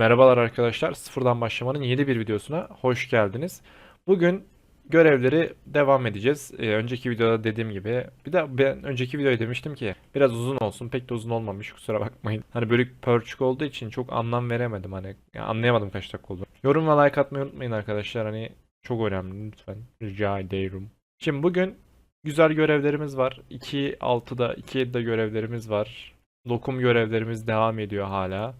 Merhabalar arkadaşlar. Sıfırdan başlamanın yeni bir videosuna hoş geldiniz. Bugün görevleri devam edeceğiz. Ee, önceki videoda dediğim gibi. Bir de ben önceki videoyu demiştim ki biraz uzun olsun. Pek de uzun olmamış kusura bakmayın. Hani bölük pörçük olduğu için çok anlam veremedim. Hani yani anlayamadım kaç dakika oldu. Yorum ve like atmayı unutmayın arkadaşlar. Hani çok önemli lütfen. Rica ederim. Şimdi bugün güzel görevlerimiz var. 2.6'da 2.7'de görevlerimiz var. Lokum görevlerimiz devam ediyor hala.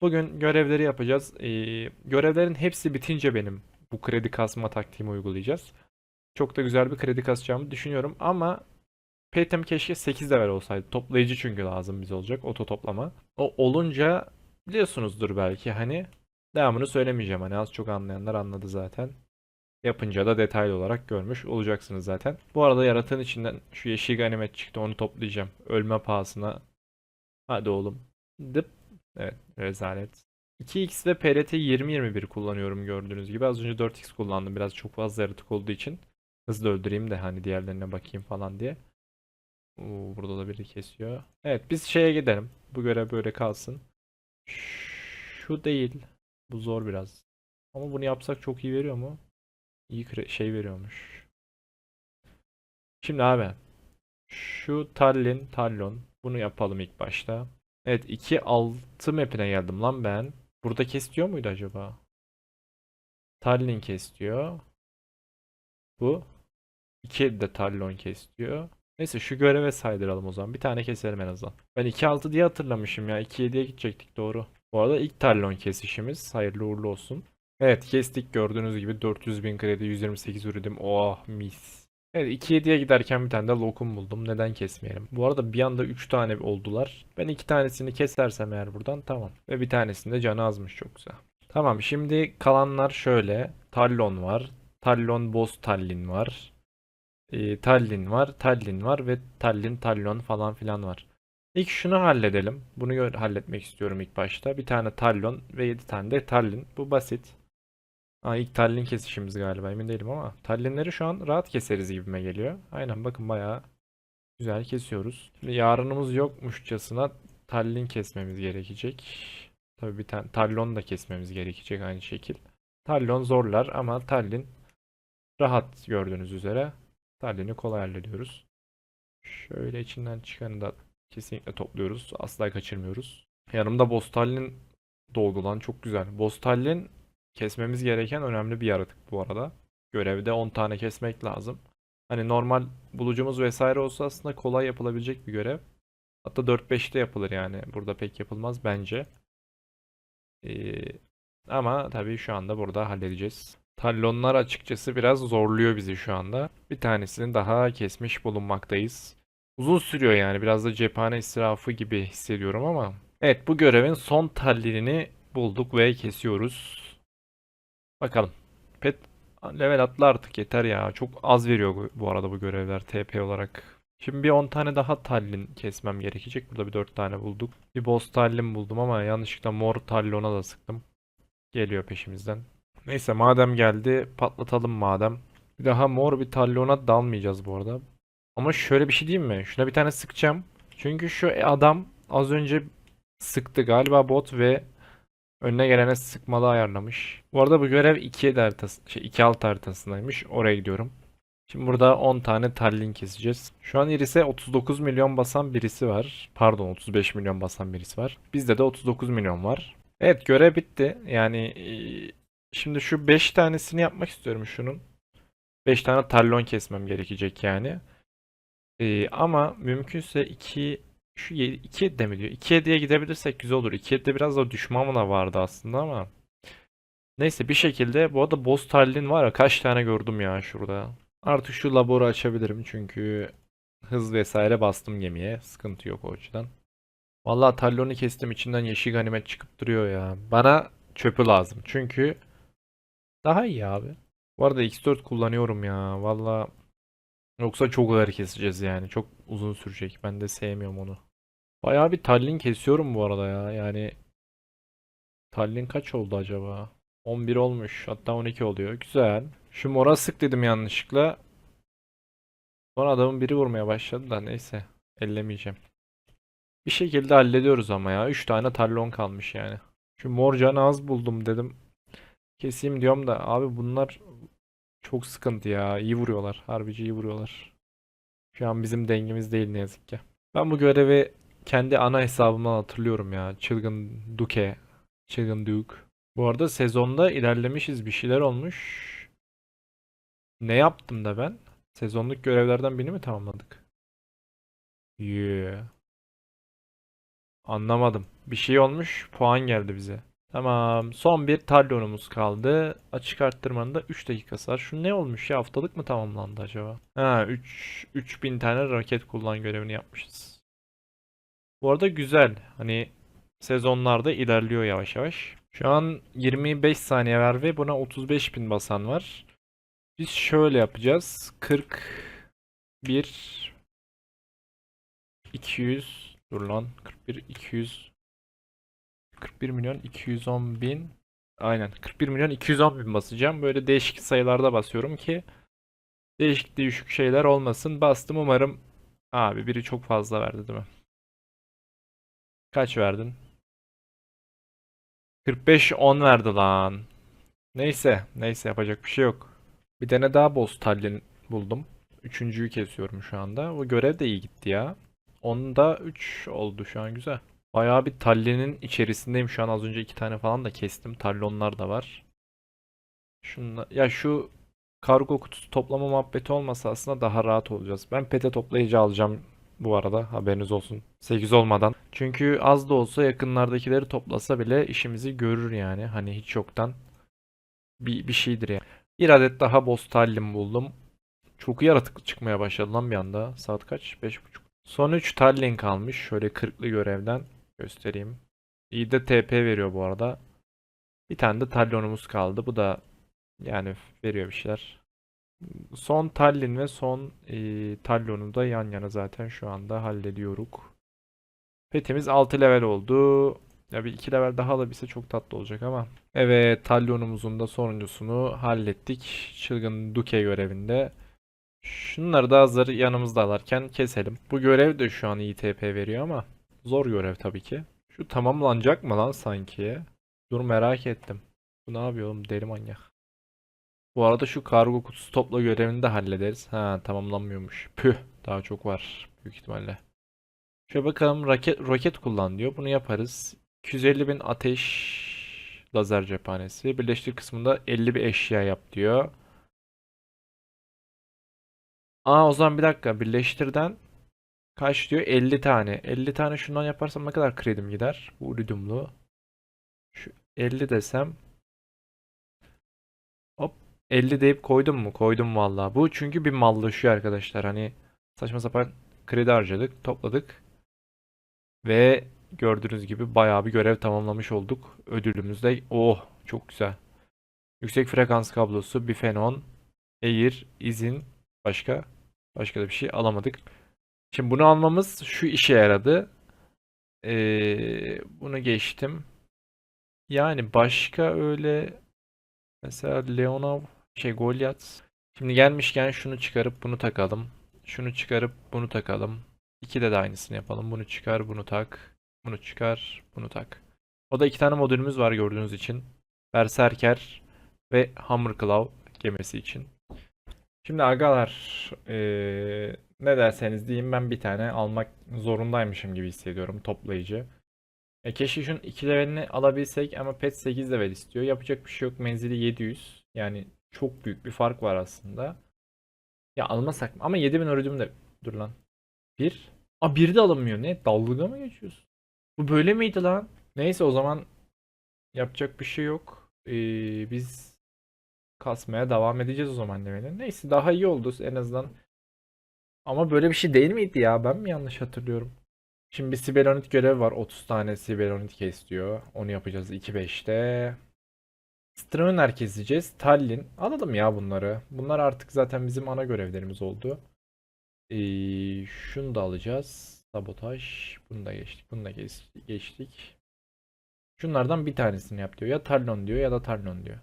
Bugün görevleri yapacağız. Ee, görevlerin hepsi bitince benim bu kredi kasma taktiğimi uygulayacağız. Çok da güzel bir kredi kasacağımı düşünüyorum ama Paytem keşke 8 level olsaydı. Toplayıcı çünkü lazım bize olacak. Oto toplama. O olunca biliyorsunuzdur belki hani devamını söylemeyeceğim. Hani az çok anlayanlar anladı zaten. Yapınca da detaylı olarak görmüş olacaksınız zaten. Bu arada yaratığın içinden şu yeşil ganimet çıktı onu toplayacağım. Ölme pahasına. Hadi oğlum. Dıp. Evet rezalet. 2x ve PRT 20-21 kullanıyorum gördüğünüz gibi. Az önce 4x kullandım. Biraz çok fazla yaratık olduğu için. Hızlı öldüreyim de hani diğerlerine bakayım falan diye. Oo, burada da biri kesiyor. Evet biz şeye gidelim. Bu görev böyle kalsın. Şu değil. Bu zor biraz. Ama bunu yapsak çok iyi veriyor mu? İyi şey veriyormuş. Şimdi abi. Şu Tallinn, Tallon. Bunu yapalım ilk başta. Evet 2.6 map'ine geldim lan ben. Burada kesiyor muydu acaba? Tallinn kesiyor. Bu. 2 de Tallon kesiyor. Neyse şu göreve saydıralım o zaman. Bir tane keselim en azından. Ben 2.6 diye hatırlamışım ya. 2.7'ye gidecektik doğru. Bu arada ilk Tallon kesişimiz. Hayırlı uğurlu olsun. Evet kestik gördüğünüz gibi 400 bin kredi 128 üretim. Oh mis. Evet 2.7'ye giderken bir tane de lokum buldum. Neden kesmeyelim? Bu arada bir anda 3 tane oldular. Ben 2 tanesini kesersem eğer buradan tamam. Ve bir tanesinde canı azmış çok güzel. Tamam şimdi kalanlar şöyle. Tallon var. Tallon Boss Tallinn var. Ee, Tallinn var. Tallinn var ve Tallinn Tallon falan filan var. İlk şunu halledelim. Bunu halletmek istiyorum ilk başta. Bir tane Tallon ve 7 tane de Tallinn. Bu basit. Aa, ilk Tallinn kesişimiz galiba emin değilim ama Tallinn'leri şu an rahat keseriz gibime geliyor. Aynen bakın bayağı güzel kesiyoruz. Şimdi yarınımız yokmuşçasına Tallinn kesmemiz gerekecek. Tabii bir tane Tallon da kesmemiz gerekecek aynı şekil. Tallon zorlar ama Tallinn rahat gördüğünüz üzere. Tallinn'i kolay hallediyoruz. Şöyle içinden çıkanı da kesinlikle topluyoruz. Asla kaçırmıyoruz. Yanımda Boss Tallinn doldu lan çok güzel. Boss Tallinn kesmemiz gereken önemli bir yaratık bu arada. Görevde 10 tane kesmek lazım. Hani normal bulucumuz vesaire olsa aslında kolay yapılabilecek bir görev. Hatta 4-5'te yapılır yani. Burada pek yapılmaz bence. Ee, ama tabii şu anda burada halledeceğiz. Tallonlar açıkçası biraz zorluyor bizi şu anda. Bir tanesini daha kesmiş bulunmaktayız. Uzun sürüyor yani. Biraz da cephane israfı gibi hissediyorum ama. Evet bu görevin son tallinini bulduk ve kesiyoruz. Bakalım. Pet level atla artık yeter ya. Çok az veriyor bu- bu arada bu görevler TP olarak. Şimdi bir 10 tane daha Tallinn kesmem gerekecek. Burada bir 4 tane bulduk. Bir boss Tallinn buldum ama yanlışlıkla mor Tallon'a da sıktım. Geliyor peşimizden. Neyse madem geldi patlatalım madem. Bir daha mor bir Tallon'a dalmayacağız bu arada. Ama şöyle bir şey diyeyim mi? Şuna bir tane sıkacağım. Çünkü şu adam az önce sıktı galiba bot ve önüne gelene sıkmalı ayarlamış. Bu arada bu görev 2 haritası, şey 2 alt haritasındaymış. Oraya gidiyorum. Şimdi burada 10 tane Tallinn keseceğiz. Şu an Iris'e 39 milyon basan birisi var. Pardon 35 milyon basan birisi var. Bizde de 39 milyon var. Evet görev bitti. Yani e, şimdi şu 5 tanesini yapmak istiyorum şunun. 5 tane Tallon kesmem gerekecek yani. E, ama mümkünse 2 şu 2 de mi diyor? 2'ye diye gidebilirsek güzel olur. 2'ye de biraz da düşman da vardı aslında ama. Neyse bir şekilde bu arada Boss Tallinn var ya kaç tane gördüm ya şurada. Artık şu laboru açabilirim çünkü hız vesaire bastım gemiye. Sıkıntı yok o açıdan. Vallahi Tallon'u kestim içinden yeşil ganimet çıkıp duruyor ya. Bana çöpü lazım çünkü daha iyi abi. Bu arada X4 kullanıyorum ya. Vallahi yoksa çok ağır keseceğiz yani. Çok uzun sürecek. Ben de sevmiyorum onu. Bayağı bir Tallinn kesiyorum bu arada ya. Yani Tallinn kaç oldu acaba? 11 olmuş. Hatta 12 oluyor. Güzel. Şu mora sık dedim yanlışlıkla. Sonra adamın biri vurmaya başladı da neyse. Ellemeyeceğim. Bir şekilde hallediyoruz ama ya. 3 tane Tallon kalmış yani. Şu mor canı az buldum dedim. Keseyim diyorum da abi bunlar çok sıkıntı ya. İyi vuruyorlar. Harbici iyi vuruyorlar. Şu an bizim dengemiz değil ne yazık ki. Ben bu görevi kendi ana hesabımdan hatırlıyorum ya. Çılgın Duke. Çılgın Duke. Bu arada sezonda ilerlemişiz. Bir şeyler olmuş. Ne yaptım da ben? Sezonluk görevlerden birini mi tamamladık? Yeah. Anlamadım. Bir şey olmuş. Puan geldi bize. Tamam. Son bir talyonumuz kaldı. Açık arttırmanın da 3 dakikası var. Şu ne olmuş ya? Haftalık mı tamamlandı acaba? Ha 3 3000 tane raket kullan görevini yapmışız. Bu arada güzel. Hani sezonlarda ilerliyor yavaş yavaş. Şu an 25 saniye var ve buna 35.000 basan var. Biz şöyle yapacağız. 41 200 dur lan 41 200 41 milyon 210 bin aynen 41 milyon 210 bin basacağım. Böyle değişik sayılarda basıyorum ki değişik değişik şeyler olmasın. Bastım umarım abi biri çok fazla verdi değil mi? Kaç verdin? 45 10 verdi lan. Neyse, neyse yapacak bir şey yok. Bir tane daha boss Tallinn buldum. Üçüncüyü kesiyorum şu anda. Bu görev de iyi gitti ya. Onda 3 oldu şu an güzel. Bayağı bir Tallinn'in içerisindeyim şu an. Az önce iki tane falan da kestim. Tallonlar da var. Şunla, ya şu kargo kutusu toplama muhabbeti olmasa aslında daha rahat olacağız. Ben pete toplayıcı alacağım bu arada haberiniz olsun. 8 olmadan. Çünkü az da olsa yakınlardakileri toplasa bile işimizi görür yani. Hani hiç yoktan bir, bir şeydir yani. Bir adet daha boss Tallinn buldum. Çok yaratıklı çıkmaya başladı lan bir anda. Saat kaç? 5.30. Son 3 Tallinn kalmış. Şöyle 40'lı görevden göstereyim. İyi de TP veriyor bu arada. Bir tane de Tallinn'umuz kaldı. Bu da yani veriyor bir şeyler. Son Tallinn ve son e, Tallinn'u da yan yana zaten şu anda hallediyoruz. Petimiz 6 level oldu. Ya bir 2 level daha alabilse çok tatlı olacak ama. Evet Tallinn'umuzun da sonuncusunu hallettik. Çılgın Duke görevinde. Şunları da hazır yanımızda alarken keselim. Bu görev de şu an iyi TP veriyor ama zor görev tabii ki. Şu tamamlanacak mı lan sanki? Dur merak ettim. Bu ne yapıyor oğlum deli manyak. Bu arada şu kargo kutusu topla görevini de hallederiz. Ha tamamlanmıyormuş. Püh daha çok var büyük ihtimalle. Şöyle bakalım raket, roket kullan diyor. Bunu yaparız. 250 bin ateş lazer cephanesi. Birleştir kısmında 50 bir eşya yap diyor. Aa o zaman bir dakika. Birleştirden kaç diyor? 50 tane. 50 tane şundan yaparsam ne kadar kredim gider? Bu iridiumlu. Şu 50 desem. Hop 50 deyip koydum mu? Koydum vallahi. Bu çünkü bir mallaşıyor arkadaşlar. Hani saçma sapan kredi harcadık, topladık. Ve gördüğünüz gibi bayağı bir görev tamamlamış olduk. Ödülümüz de oh çok güzel. Yüksek frekans kablosu, bifenon, air, izin, başka başka da bir şey alamadık. Şimdi bunu almamız şu işe yaradı. Ee, bunu geçtim. Yani başka öyle mesela Leonov şey Goliath. Şimdi gelmişken şunu çıkarıp bunu takalım. Şunu çıkarıp bunu takalım. İkide de aynısını yapalım. Bunu çıkar, bunu tak. Bunu çıkar, bunu tak. O da iki tane modülümüz var gördüğünüz için. Berserker ve Hammerclaw gemisi için. Şimdi agalar eee, ne derseniz diyeyim ben bir tane almak zorundaymışım gibi hissediyorum toplayıcı. E keşke şunun 2 levelini alabilsek ama pet 8 level istiyor. Yapacak bir şey yok. Menzili 700. Yani çok büyük bir fark var aslında. Ya almasak mı? Ama 7000 iridium de dur lan. Bir. Aa bir de alınmıyor. Ne? Dalga mı geçiyorsun? Bu böyle miydi lan? Neyse o zaman yapacak bir şey yok. Ee, biz kasmaya devam edeceğiz o zaman levelin. Neyse daha iyi oldu en azından. Ama böyle bir şey değil miydi ya? Ben mi yanlış hatırlıyorum? Şimdi bir Sibelonit görevi var. 30 tane Sibelonit kes diyor. Onu yapacağız 2-5'te. Straner keseceğiz. Tallinn. Alalım ya bunları. Bunlar artık zaten bizim ana görevlerimiz oldu. Ee, şunu da alacağız. Sabotaj. Bunu da geçtik. Bunu da geç- geçtik. Şunlardan bir tanesini yap diyor. Ya Talon diyor ya da Talon diyor.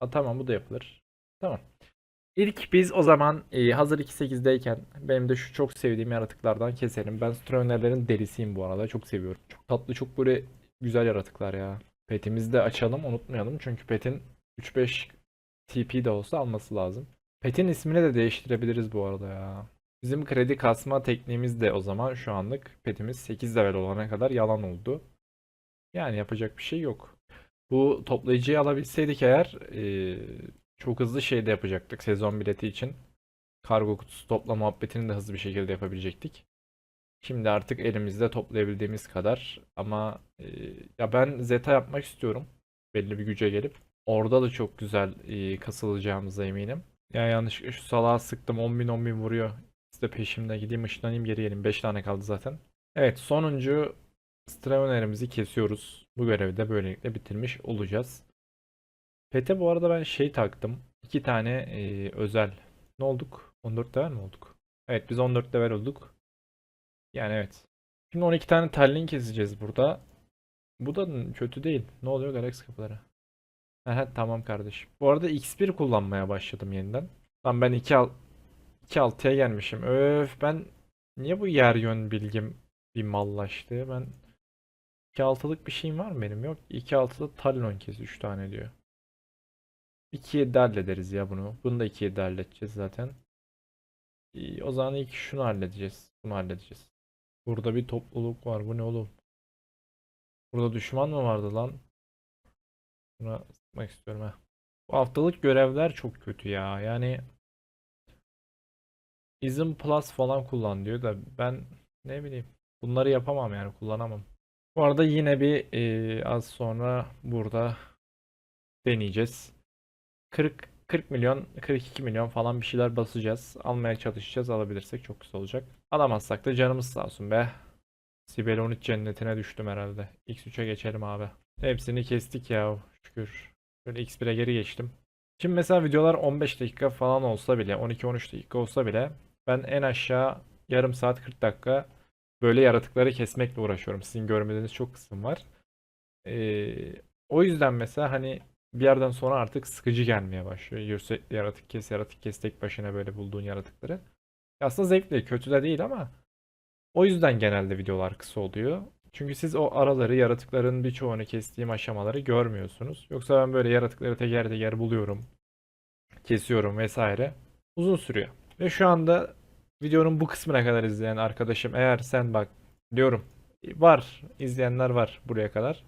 Ha, tamam bu da yapılır. Tamam. İlk biz o zaman e, hazır 2.8'deyken benim de şu çok sevdiğim yaratıklardan keselim. Ben Stroner'lerin delisiyim bu arada. Çok seviyorum. Çok tatlı, çok böyle güzel yaratıklar ya. Petimizi de açalım unutmayalım. Çünkü petin 3-5 TP de olsa alması lazım. Pet'in ismini de değiştirebiliriz bu arada ya. Bizim kredi kasma tekniğimiz de o zaman şu anlık petimiz 8 level olana kadar yalan oldu. Yani yapacak bir şey yok. Bu toplayıcıyı alabilseydik eğer eee, çok hızlı şey de yapacaktık sezon bileti için. Kargo kutusu topla muhabbetini de hızlı bir şekilde yapabilecektik. Şimdi artık elimizde toplayabildiğimiz kadar ama eee, ya ben Zeta yapmak istiyorum. Belli bir güce gelip. Orada da çok güzel eee, kasılacağımıza eminim. Ya yanlış şu salağa sıktım 10.000 10.000 vuruyor. De peşimde gideyim ışınlanayım geri geleyim. 5 tane kaldı zaten. Evet sonuncu Stravener'imizi kesiyoruz. Bu görevi de böylelikle bitirmiş olacağız. Pete bu arada ben şey taktım. 2 tane e, özel. Ne olduk? 14 level mi olduk? Evet biz 14 level olduk. Yani evet. Şimdi 12 tane Tallin keseceğiz burada. Bu da kötü değil. Ne oluyor Galaxy kapıları? Aha, tamam kardeşim. Bu arada X1 kullanmaya başladım yeniden. Lan ben 2 al 2.6'ya gelmişim. Öf ben niye bu yer yön bilgim bir mallaştı? Ben 2.6'lık bir şeyim var mı benim? Yok. 2.6'da Talon kez 3 tane diyor. 2.7 hallederiz ya bunu. Bunu da 2.7 halledeceğiz zaten. O zaman ilk şunu halledeceğiz. Bunu halledeceğiz. Burada bir topluluk var. Bu ne oğlum? Burada düşman mı vardı lan? Buna sıkmak istiyorum ha. Bu haftalık görevler çok kötü ya. Yani Ism Plus falan kullan diyor da ben ne bileyim. Bunları yapamam yani kullanamam. Bu arada yine bir e, az sonra burada deneyeceğiz. 40 40 milyon 42 milyon falan bir şeyler basacağız. Almaya çalışacağız. Alabilirsek çok güzel olacak. Alamazsak da canımız sağ olsun be. Sibel 13 cennetine düştüm herhalde. X3'e geçelim abi. Hepsini kestik ya şükür. Böyle X1'e geri geçtim. Şimdi mesela videolar 15 dakika falan olsa bile 12-13 dakika olsa bile ben en aşağı yarım saat 40 dakika böyle yaratıkları kesmekle uğraşıyorum. Sizin görmediğiniz çok kısım var. Ee, o yüzden mesela hani bir yerden sonra artık sıkıcı gelmeye başlıyor. Sürekli yaratık kes, yaratık kes tek başına böyle bulduğun yaratıkları. Aslında zevkli, kötü de değil ama o yüzden genelde videolar kısa oluyor. Çünkü siz o araları, yaratıkların birçoğunu kestiğim aşamaları görmüyorsunuz. Yoksa ben böyle yaratıkları teker teker buluyorum, kesiyorum vesaire. Uzun sürüyor. Ve şu anda videonun bu kısmına kadar izleyen arkadaşım eğer sen bak diyorum var izleyenler var buraya kadar.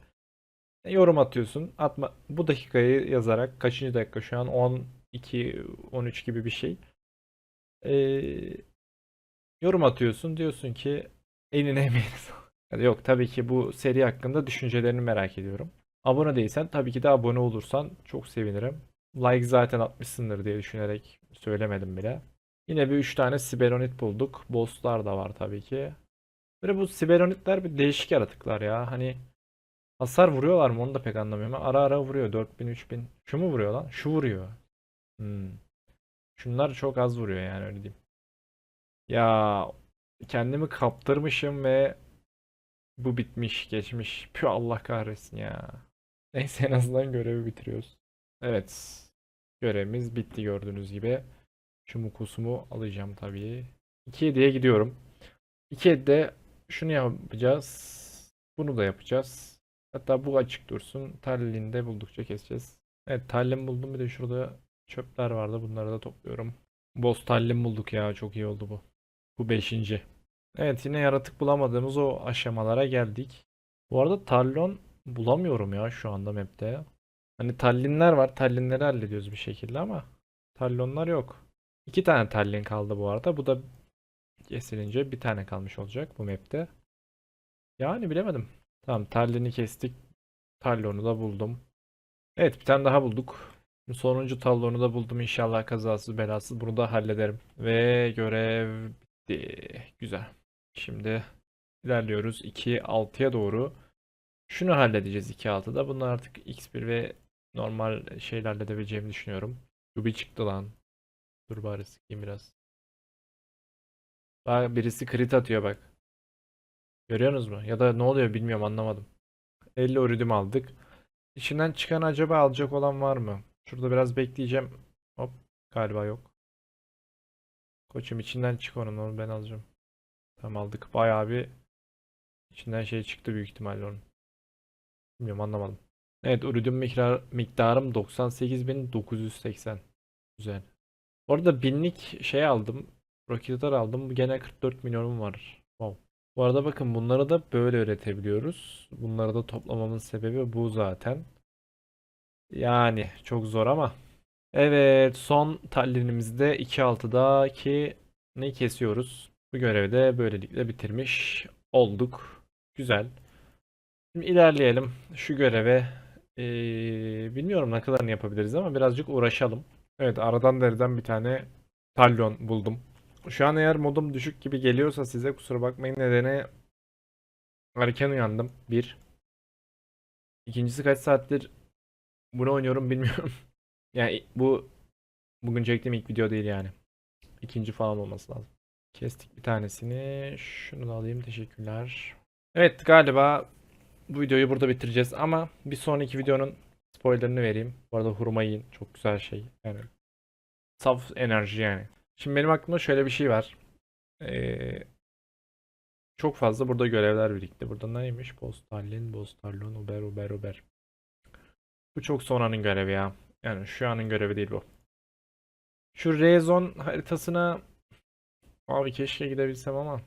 E, Yorum atıyorsun. Atma bu dakikayı yazarak kaçıncı dakika şu an 12 13 gibi bir şey. Ee, yorum atıyorsun diyorsun ki eline emeğine Yok tabii ki bu seri hakkında düşüncelerini merak ediyorum. Abone değilsen tabii ki de abone olursan çok sevinirim. Like zaten atmışsındır diye düşünerek söylemedim bile. Yine bir 3 tane Sibelonit bulduk. Bosslar da var tabii ki. Böyle bu Sibelonitler bir değişik yaratıklar ya. Hani hasar vuruyorlar mı onu da pek anlamıyorum. Ara ara vuruyor 4000 3000. Şu mu vuruyor lan? Şu vuruyor. Hmm. Şunlar çok az vuruyor yani öyle diyeyim. Ya kendimi kaptırmışım ve bu bitmiş, geçmiş. Pü Allah kahretsin ya. Neyse en azından görevi bitiriyoruz. Evet. Görevimiz bitti gördüğünüz gibi. Şu mukusumu alacağım tabii. 2-7'ye gidiyorum. 2-7'de şunu yapacağız. Bunu da yapacağız. Hatta bu açık dursun. Tallin'de buldukça keseceğiz. Evet Tallinn buldum. Bir de şurada çöpler vardı. Bunları da topluyorum. Boss Tallinn bulduk ya. Çok iyi oldu bu. Bu 5. Evet yine yaratık bulamadığımız o aşamalara geldik. Bu arada Tallon bulamıyorum ya şu anda map'te. Hani Tallinler var. Tallinleri hallediyoruz bir şekilde ama Tallonlar yok. İki tane Tallin kaldı bu arada. Bu da kesilince bir tane kalmış olacak bu map'te. Yani bilemedim. Tamam Tallin'i kestik. Tallon'u da buldum. Evet bir tane daha bulduk. Sonuncu Tallon'u da buldum. İnşallah kazasız belasız bunu da hallederim. Ve görev bitti. Güzel. Şimdi ilerliyoruz 2.6'ya doğru. Şunu halledeceğiz 2.6'da. Bunlar artık X1 ve normal şeylerle halledebileceğimi düşünüyorum. Ruby çıktı lan. Dur bari sıkayım biraz. Bak birisi crit atıyor bak. Görüyorsunuz mu? Ya da ne oluyor bilmiyorum anlamadım. 50 iridium aldık. İçinden çıkan acaba alacak olan var mı? Şurada biraz bekleyeceğim. Hop galiba yok. Koçum içinden çık onun onu ben alacağım. Tamam aldık. Bayağı bir içinden şey çıktı büyük ihtimalle onun. Bilmiyorum anlamadım. Evet, miktar, miktarım 98.980. Güzel. Orada binlik şey aldım. Roketler aldım. Gene 44 milyonum var. Bu arada bakın bunları da böyle üretebiliyoruz. Bunları da toplamamın sebebi bu zaten. Yani çok zor ama. Evet son tallinimizde 2.6'daki ne kesiyoruz. Bu görevi de böylelikle bitirmiş olduk. Güzel. Şimdi ilerleyelim. Şu göreve eee, bilmiyorum ne kadarını yapabiliriz ama birazcık uğraşalım. Evet aradan deriden bir tane talyon buldum. Şu an eğer modum düşük gibi geliyorsa size kusura bakmayın nedeni erken uyandım. Bir. İkincisi kaç saattir bunu oynuyorum bilmiyorum. Yani bu bugün çektiğim ilk video değil yani. İkinci falan olması lazım. Kestik bir tanesini. Şunu da alayım. Teşekkürler. Evet galiba bu videoyu burada bitireceğiz ama bir sonraki videonun spoilerını vereyim. Bu arada hurma yiyin. Çok güzel şey. Yani saf enerji yani. Şimdi benim aklımda şöyle bir şey var. Ee, çok fazla burada görevler birikti. Burada neymiş? Postallin, Postallon, Uber, Uber, Uber. Bu çok sonranın görevi ya. Yani şu anın görevi değil bu. Şu Rezon haritasına abi keşke gidebilsem ama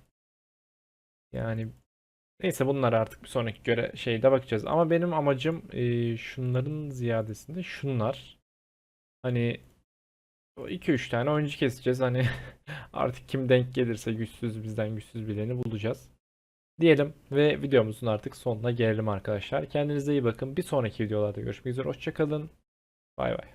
yani neyse bunlar artık bir sonraki göre şeyde bakacağız. Ama benim amacım e, şunların ziyadesinde şunlar. Hani 2-3 tane oyuncu keseceğiz. Hani artık kim denk gelirse güçsüz bizden güçsüz bileni bulacağız. Diyelim ve videomuzun artık sonuna gelelim arkadaşlar. Kendinize iyi bakın. Bir sonraki videolarda görüşmek üzere. Hoşçakalın. Bay bay.